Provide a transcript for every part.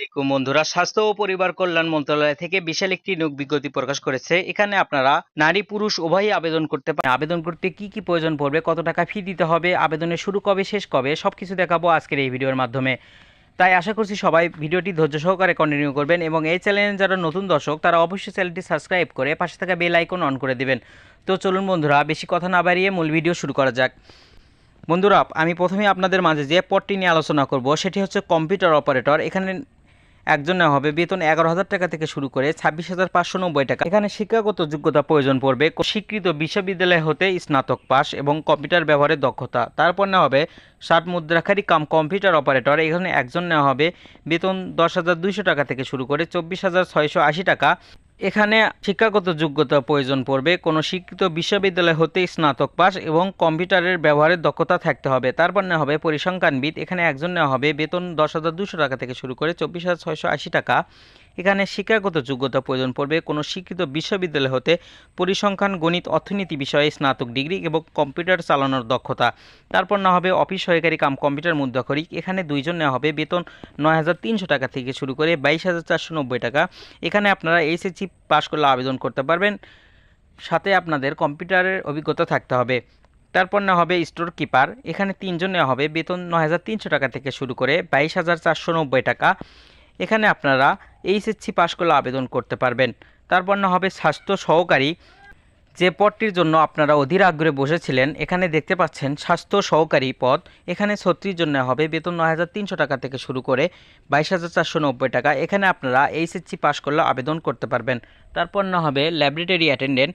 আলাইকুম বন্ধুরা। স্বাস্থ্য ও পরিবার কল্যাণ মন্ত্রণালয় থেকে বিশাল একটি নিয়োগ বিজ্ঞপ্তি প্রকাশ করেছে। এখানে আপনারা নারী, পুরুষ উভয়ই আবেদন করতে পারেন আবেদন করতে কি কি প্রয়োজন পড়বে, কত টাকা ফি দিতে হবে, আবেদনের শুরু কবে, শেষ কবে, সবকিছু দেখাবো আজকের এই ভিডিওর মাধ্যমে। তাই আশা করছি সবাই ভিডিওটি ধৈর্য সহকারে কন্টিনিউ করবেন এবং এই চ্যানেলে যারা নতুন দর্শক, তারা অবশ্যই চ্যানেলটি সাবস্ক্রাইব করে পাশে থাকা বেল আইকন অন করে দেবেন। তো চলুন বন্ধুরা, বেশি কথা না বাড়িয়ে মূল ভিডিও শুরু করা যাক। বন্ধুরা, আমি প্রথমে আপনাদের মাঝে যে পদটি নিয়ে আলোচনা করব, সেটি হচ্ছে কম্পিউটার অপারেটর এখানে একজন হবে। বেতন এগারো হাজার টাকা থেকে শুরু করে ছাব্বিশ হাজার পাঁচশো নব্বই টাকা। এখানে শিক্ষাগত যোগ্যতা প্রয়োজন পড়বে। স্বীকৃত বিশ্ববিদ্যালয় হতে স্নাতক পাস এবং কম্পিউটার ব্যবহারের দক্ষতা। তারপর নেওয়া হবে ষাট মুদ্রাখারি কাম কম্পিউটার অপারেটর। এখানে একজন নেওয়া হবে। বেতন দশ হাজার দুইশো টাকা থেকে শুরু করে চব্বিশ হাজার ছয়শো আশি টাকা। এখানে শিক্ষাগত যোগ্যতা প্রয়োজন পড়বে। কোনো শিক্ষিত বিশ্ববিদ্যালয় হতে স্নাতক পাস এবং কম্পিউটারের ব্যবহারের দক্ষতা থাকতে হবে। তারপর নেওয়া হবে পরিসংখ্যানবিদ এখানে একজন নেওয়া হবে। বেতন দশ হাজার দুশো টাকা থেকে শুরু করে চব্বিশ হাজার ছয়শো আশি টাকা। এখানে শিক্ষাগত যোগ্যতা প্রয়োজন পড়বে। কোনো শিক্ষিত বিশ্ববিদ্যালয় হতে পরিসংখ্যান, গণিত, অর্থনীতি বিষয়ে স্নাতক ডিগ্রি এবং কম্পিউটার চালানোর দক্ষতা। তারপর না হবে অফিস সহকারী কাম কম্পিউটার মুদ্রাক্ষরিক। এখানে দুইজন নেওয়া হবে। বেতন নয় হাজার তিনশো টাকা থেকে শুরু করে বাইশ হাজার টাকা। এখানে আপনারা এইচএসসি পাস করলে আবেদন করতে পারবেন। সাথে আপনাদের কম্পিউটারের অভিজ্ঞতা থাকতে হবে। তারপর নেওয়া হবে স্টোর কিপার। এখানে তিনজন নেওয়া হবে। বেতন নয় হাজার তিনশো টাকা থেকে শুরু করে বাইশ টাকা। এখানে আপনারা এইচএসসি পাস করলে আবেদন করতে পারবেন। তারপর না হবে, স্বাস্থ্য সহকারী যে পদটির জন্য আপনারা অধীর আগ্রহে বসেছিলেন, এখানে দেখতে পাচ্ছেন স্বাস্থ্য সহকারী পদ। এখানে ছত্রিশ জন্য হবে, বেতন নয় হাজার তিনশো টাকা থেকে শুরু করে বাইশ হাজার চারশো নব্বই টাকা। এখানে আপনারা এইচএসসি পাস করলে আবেদন করতে পারবেন। তারপর না হবে, ল্যাবরেটরি অ্যাটেন্ডেন্ট।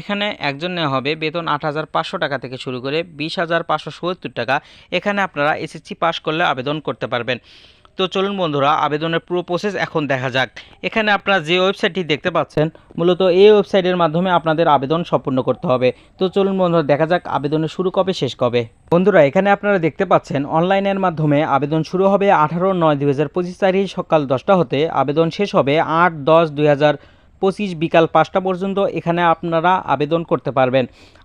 এখানে একজন নেওয়া হবে, বেতন আট হাজার পাঁচশো টাকা থেকে শুরু করে বিশ হাজার পাঁচশো সত্তর টাকা। এখানে আপনারা এসএসসি পাস করলে আবেদন করতে পারবেন। তো চলুন বন্ধুরা, আবেদনের পুরো প্রসেস এখন দেখা যাক। এখানে আপনারা যে ওয়েবসাইটটি দেখতে পাচ্ছেন, মূলত এই ওয়েবসাইটের মাধ্যমে আপনাদের আবেদন সম্পূর্ণ করতে হবে। তো চলুন বন্ধুরা, দেখা যাক আবেদনের শুরু কবে, শেষ কবে। বন্ধুরা, এখানে আপনারা দেখতে পাচ্ছেন অনলাইনের মাধ্যমে আবেদন শুরু হবে আঠারো নয় দুই হাজার পঁচিশ তারিখ সকাল দশটা হতে। আবেদন শেষ হবে আট দশ দুই হাজার পঁচিশ বিকাল পাঁচটা পর্যন্ত। এখানে আপনারা আবেদন করতে পারবেন।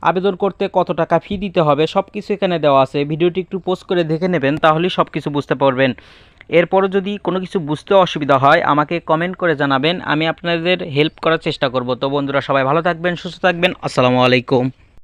আবেদন করতে কত টাকা ফি দিতে হবে সব কিছু এখানে দেওয়া আছে। ভিডিওটি একটু পোস্ট করে দেখে নেবেন, তাহলেই সব কিছু বুঝতে পারবেন। এরপরও যদি কোনো কিছু বুঝতে অসুবিধা হয়, আমাকে কমেন্ট করে জানাবেন, আমি আপনাদের হেল্প করার চেষ্টা করব। তো বন্ধুরা, সবাই ভালো থাকবেন, সুস্থ থাকবেন, আসসালামু আলাইকুম।